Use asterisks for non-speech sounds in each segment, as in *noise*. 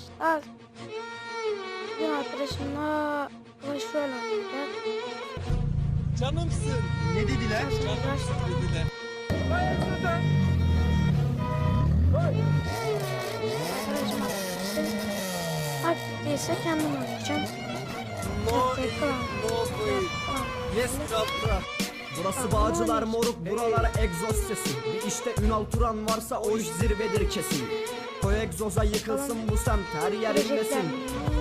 arkadaşlar. Bugün arkadaşımla Clash Royale. Canımsın. Ne dediler? Canımsın dediler. Arkadaşım Artık değilse kendim oynayacağım. No, no. Yes, Trabzon. Burası Bağcılar moruk buralar egzoz sesi Bir işte Ünal Turan varsa o iş zirvedir kesin egzoza yıkılsın bu semt her yer inlesin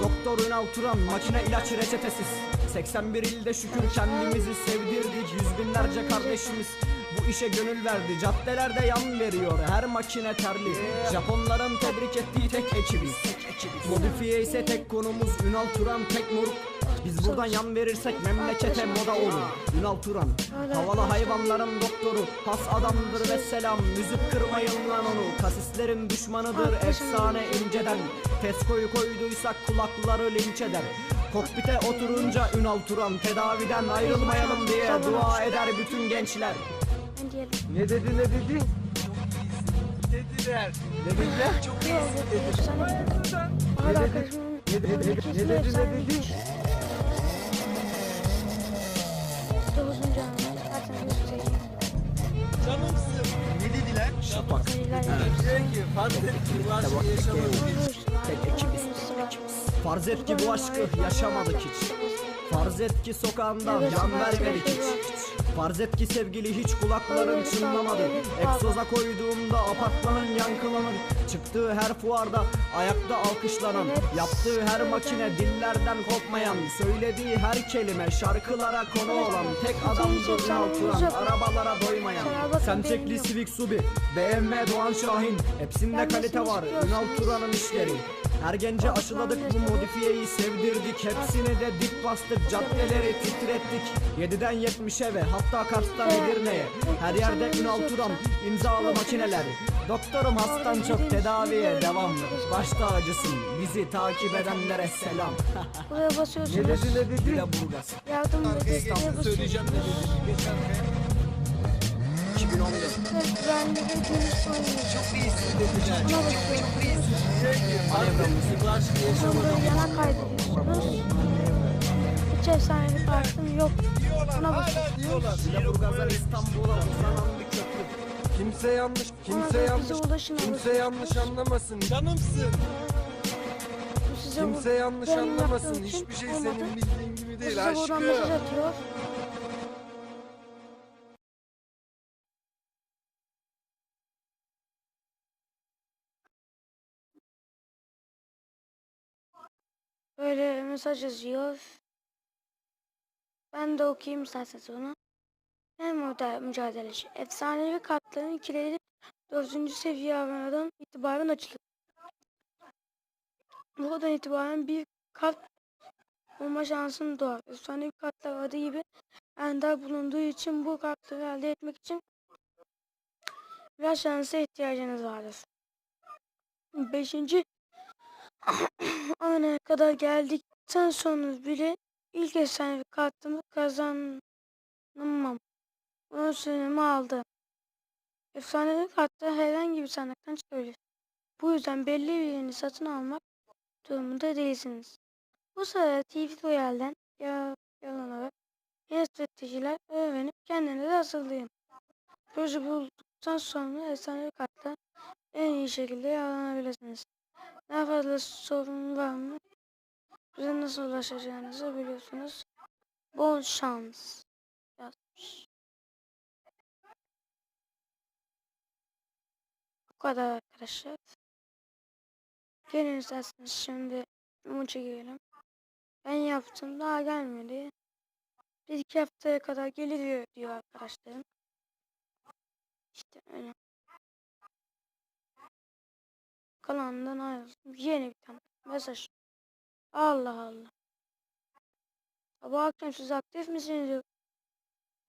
Doktor Ünal Turan makine ilaç reçetesiz. 81 ilde şükür kendimizi sevdirdik Yüz binlerce kardeşimiz. Bu işe gönül verdi Caddelerde yan veriyor her makine terli. Japonların tebrik ettiği tek ekibiz. Modifiye ise tek konumuz Ünal Turan tek moruk biz buradan yan verirsek memlekete moda olur. Ünal Turan Havalı hayvanların doktoru Has adamdır ve selam. Müzik kırmayın lan onu. Kasislerin düşmanıdır efsane inceden. Teskoyu koyduysak kulakları linç eder. Kokpite oturunca Ünal Turan Tedaviden ayrılmayalım diye dua eder bütün gençler. Ne dedi ne dedi? Dediler. Ne dediler? Çok da arkadaşımın Ne dedi ne dedi ki farz et ki bu aşkı yaşamadık hiç. Farz et ki bu aşkı yaşamadık hiç Farz et ki sokağında yan vermedik hiç Farz et ki sevgili hiç kulakların çınlamadı. Egzoza koyduğumda apartmanın yankılanır. Çıktığı her fuarda ayakta alkışlanan Yaptığı her makine dillerden kopmayan Söylediği her kelime şarkılara konu olan Tek adamdır Ünal Turan arabalara doymayan Sentekli Civic Subi, BMW Doğan Şahin Hepsinde kalite var. Ünal Turan'ın işleri her gence aşıladık bu modifiyeyi sevdirdik. Hepsini de dik bastık caddeleri titrettik. 7'den 70'e ve hatta Kars'tan Edirne'ye. Her yerde Ünal Turan imzalı makineler. Doktorum hastan çok tedaviye devam Baş tacısın bizi takip edenlere selam. Buraya Ne basıyorsunuz. dedi ne dedi? Lüleburgaz Yardım İstanbul söyleyeceğim ne dedi? Geç arkaya. 2014 Ve güvenli ve dürüst oynayacağım. Çok iyisin dediler. Et ki bu aşkı Sonra yaşamadık böyle yana kaydediyorsunuz. Hiç efsanevi kartım yok. Diyorlar Buna basıyorsunuz. diyorlar. Lüleburgaz'dan İstanbul'a uzanan bir köprü Kimse yanlış, kimse Ona yanlış, ulaşın kimse alırsınız. yanlış anlamasın. Canımsın. Size Kimse yanlış anlamasın. Hiçbir şey olmadı. senin bildiğin gibi değil aşkım. Böyle mesaj yazıyor. Ben de okuyayım isterseniz onu. Model mücadeleci. Efsanevi kartların ikileri 4. seviye avanadan itibaren açılır. Buradan itibaren bir kart olma şansın doğar. Efsanevi kartlar adı gibi ender bulunduğu için bu kartları elde etmek için biraz şansa ihtiyacınız vardır. Beşinci *laughs* ana kadar geldikten sonra bile ilk efsanevi kartımı kazanamam. Onun süremi aldı. Efsanevi kartlar herhangi bir sandıktan çıkabilir. Bu yüzden belli birini satın almak durumunda değilsiniz. Bu sırada TV Royale'den ya- yararlanarak yeni stratejiler öğrenip kendinize hazırlayın. Proje bulduktan sonra efsanevi kartlar en iyi şekilde yararlanabilirsiniz. Daha fazla sorun var mı? Bize nasıl ulaşacağınızı biliyorsunuz. Bol şans yazmış. Bu kadar arkadaşlar. Gelin isterseniz şimdi maça girelim. Ben yaptım daha gelmedi. Bir iki haftaya kadar gelir diyor arkadaşlarım. İşte öyle. Kanalından ayrıldım. Yeni bir tane mesaj. Allah Allah. Sabah akşam siz aktif misiniz? diyor.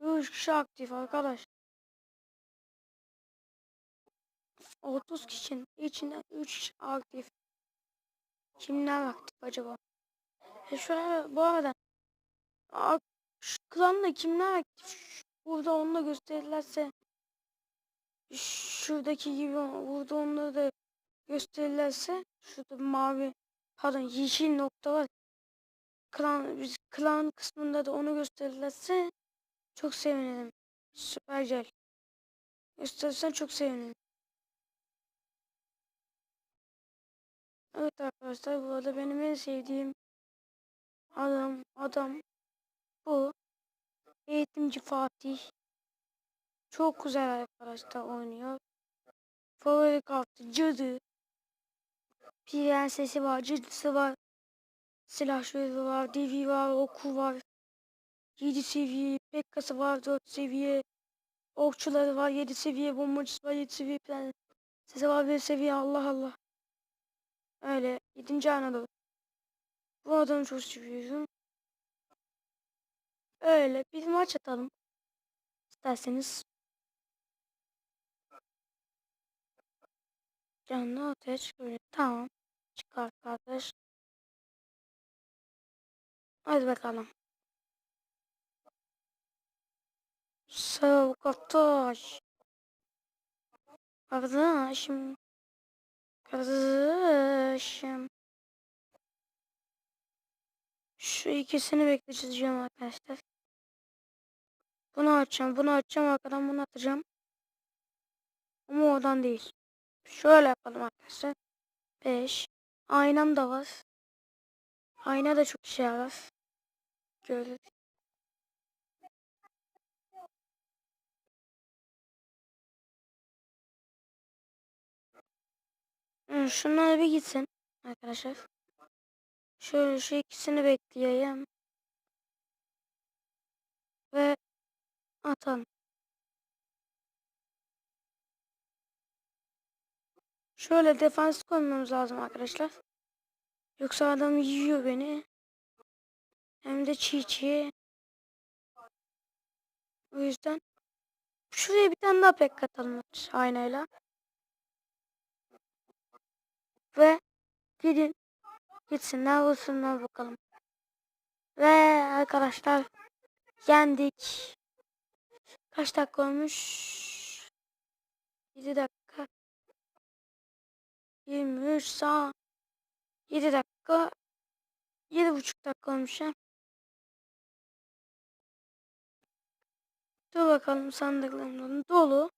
Üç kişi aktif arkadaş. 30 kişinin içinden 3 kişi aktif. Kimler aktif acaba? E şöyle bu arada a- şu klanda kimler aktif? Burada onu da gösterirlerse şuradaki gibi burada onları da gösterirlerse Şurada mavi pardon yeşil nokta var. Klan, biz klan kısmında da onu gösterirlerse çok sevinirim. Süper gel. Gösterirsen çok sevinirim. Evet arkadaşlar bu arada benim en sevdiğim adam adam bu. Eğitimci Fatih. Çok güzel arkadaşlar oynuyor. Favori kartı cadı. Prensesi var, cadısı var. Silahşörü var, devi var, oku var. 7 seviye, pekkası var 4 seviye. Okçuları var 7 seviye, bombacısı var 7 seviye prensesi var 1 seviye Allah Allah. Öyle 7. Anadolu. Bu adamı çok seviyorum. Öyle bir maç atalım. İsterseniz. Canlı ortaya çıkıyor. Tamam. Çıkar kardeş. Hadi bakalım. Ol kardeş. Kardeşim. Kardeşim. Şu ikisini bekleteceğim arkadaşlar. Bunu açacağım, bunu açacağım arkadan bunu atacağım. Ama oradan değil. Şöyle yapalım arkadaşlar. 5. Aynam da var. Ayna da çok işe yarar. Görürüz. Hı, Şunlar bir gitsin arkadaşlar. Şöyle şu ikisini bekleyeyim. Ve atalım. Şöyle defans koymamız lazım arkadaşlar. Yoksa adam yiyor beni. Hem de çiğ çiğ. O yüzden şuraya bir tane daha pek katalım aynayla. Ve gidin. Gitsinler vursunlar bakalım. Ve arkadaşlar yendik. Kaç dakika olmuş? 7 dakika. 23 saat. 7 dakika. 7,5 dakika olmuş ya. Dur bakalım sandıklarımdan dolu.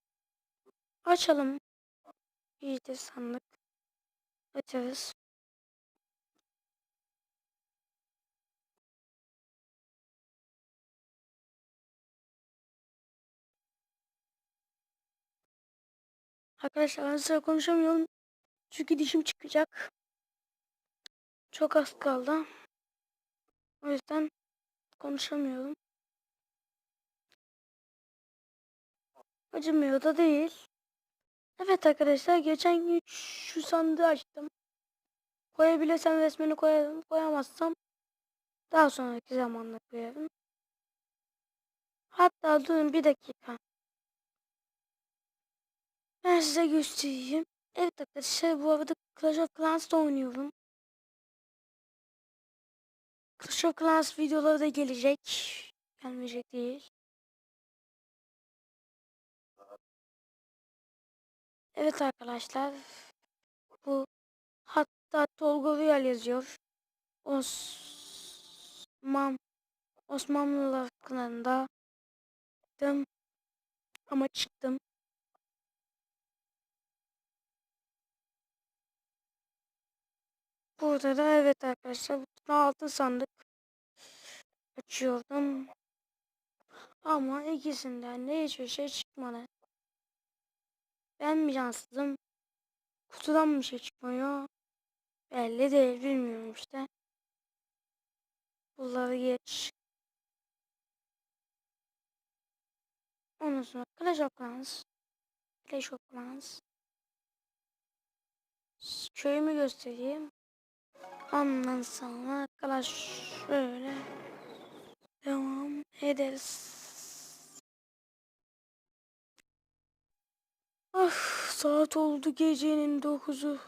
Açalım. İyice sandık. Açarız. Arkadaşlar ben size konuşamıyorum. Çünkü dişim çıkacak. Çok az kaldı. O yüzden konuşamıyorum. Acımıyor da değil. Evet arkadaşlar geçen gün şu sandığı açtım. Koyabilirsem resmini koyarım. Koyamazsam daha sonraki zamanda koyarım. Hatta durun bir dakika. Ben size göstereyim. Evet arkadaşlar bu arada Clash of Clans'da oynuyorum. Clash of Clans videoları da gelecek. Gelmeyecek değil. Evet arkadaşlar. Bu hatta Tolga Royal yazıyor. Osman Osmanlılar çıktım. Ama çıktım. Burada da evet arkadaşlar bütün altın sandık açıyordum. Ama ikisinden de hiçbir şey çıkmadı. Ben mi şanssızım? Kutudan bir şey çıkmıyor? Belli değil bilmiyorum işte. Bunları geç. Ondan sonra Clash of Clans. Clash of Clans. Köyümü göstereyim. Ondan sonra Clash şöyle devam ederiz. Ah saat oldu gecenin dokuzu.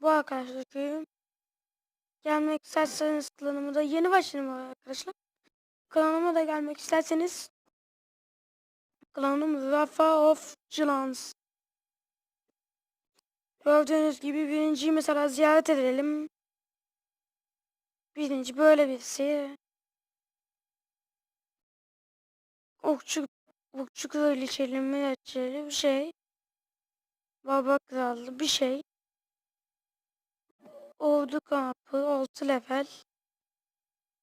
Bu arkadaşlar köyüm. Gelmek isterseniz klanıma da yeni başladım arkadaşlar. Klanıma da gelmek isterseniz klanım Rafa of Cılans. Gördüğünüz gibi birinciyi mesela ziyaret edelim. Birinci böyle birisi. Okçu, okçu kraliçeli, milletçeli bir şey. Baba krallı bir şey. Ordu kampı 6 level.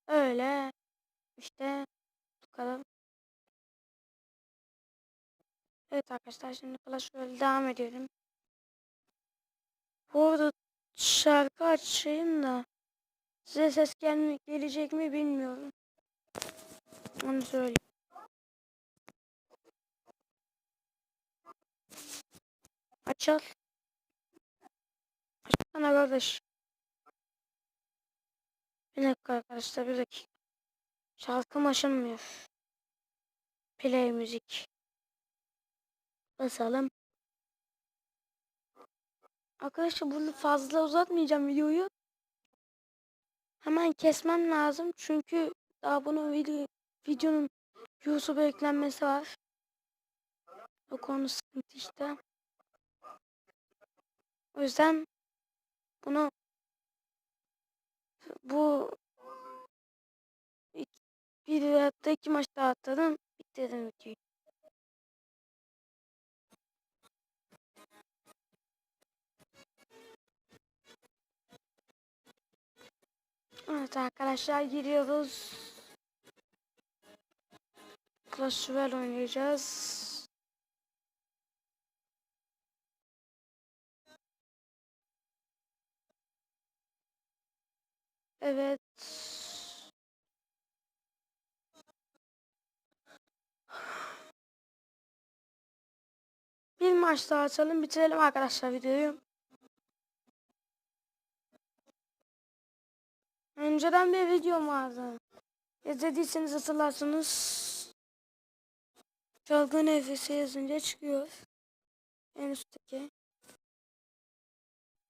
Öyle. İşte bu kadar. Evet arkadaşlar şimdi Clash Royale devam edelim. Bu arada şarkı açayım da size ses gelme, gelecek mi bilmiyorum. Onu söyleyeyim. Açal. Açsana kardeş. Bir dakika arkadaşlar bir dakika. Şarkım açılmıyor. Play müzik. Basalım. Arkadaşlar bunu fazla uzatmayacağım videoyu. Hemen kesmem lazım çünkü daha bunun video, videonun YouTube'a eklenmesi var. O konu sıkıntı işte. O yüzden bunu bu bir da iki atladım. Bitirdim videoyu. Evet arkadaşlar giriyoruz. Clash Royale oynayacağız. Evet. Bir maç daha açalım bitirelim arkadaşlar videoyu. Önceden bir videom vardı. İzlediyseniz hatırlarsınız. Çılgın nefesi yazınca çıkıyor. En üstteki.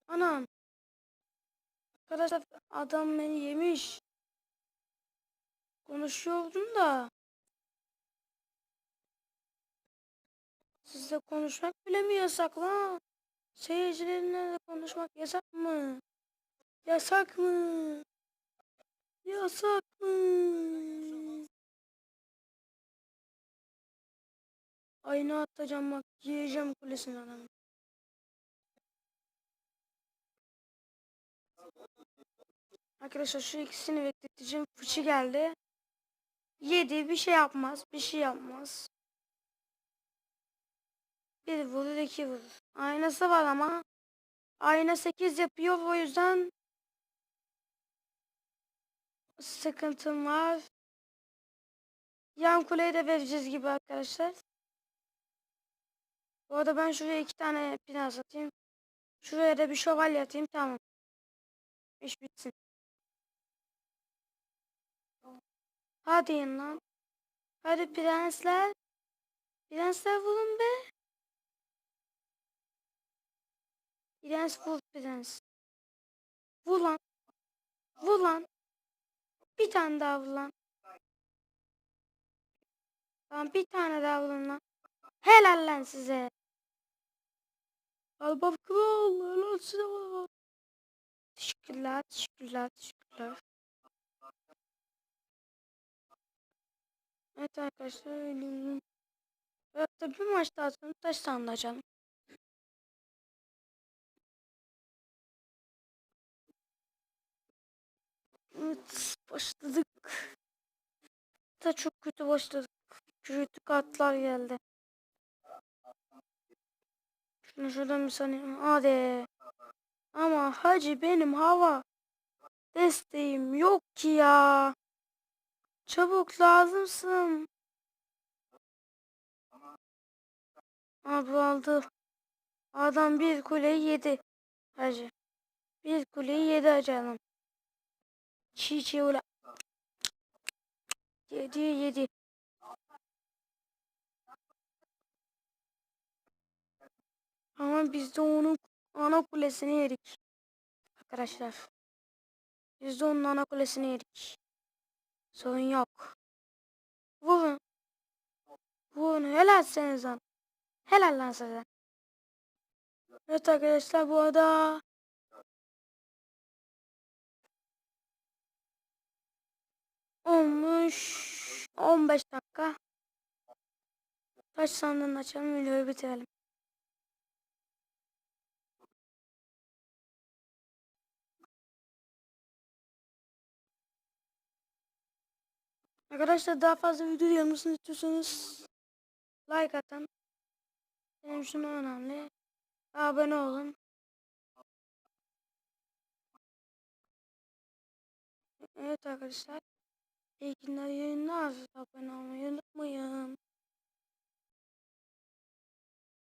Anam. Arkadaşlar adam beni yemiş. Konuşuyordum da. Sizle konuşmak bile mi yasak lan? Seyircilerine de konuşmak yasak mı? Yasak mı? Yasak mı? Ayna atacağım bak yiyeceğim kulesini adamı. Arkadaşlar şu ikisini bekleteceğim. Fıçı geldi. Yedi bir şey yapmaz. Bir şey yapmaz. Bir vurur iki vurur. Aynası var ama. Ayna 8 yapıyor o yüzden sıkıntım var. Yan kuleyi de vereceğiz gibi arkadaşlar. Bu arada ben şuraya iki tane biraz atayım. Şuraya da bir şövalye atayım tamam. İş bitsin. Hadi in lan. Hadi prensler. Prensler vurun be. Prens vur prens. Vur lan. Vur lan. Bir tane daha vur lan. Tamam bir tane daha vurun lan. Helal lan size. Albam kral. Helal size. Teşekkürler, teşekkürler, teşekkürler. Evet arkadaşlar. elim- Evet bir maç daha sonra taş sanılacağım. Evet başladık. Da çok kötü başladık. Kötü kartlar geldi. Şunu şuradan bir saniye. Hadi. Ama hacı benim hava desteğim yok ki ya. Çabuk lazımsın. Abi aldı. Adam bir kuleyi yedi. Hacı. Bir kuleyi yedi hacı Çiğ çiğ öyle. Yedi yedi. Ama biz de onun ana kulesini yedik. Arkadaşlar. Biz de onun ana kulesini yedik. Sorun yok. Vurun. Vurun. Helal lan. Helal lan size. Evet arkadaşlar bu arada olmuş 15 dakika. Taş sandığını açalım videoyu bitirelim. Arkadaşlar daha fazla video gelmesini istiyorsanız like atın. Benim için önemli. Abone olun. Evet arkadaşlar. İyi günler yayınlar. Abone olmayı unutmayın.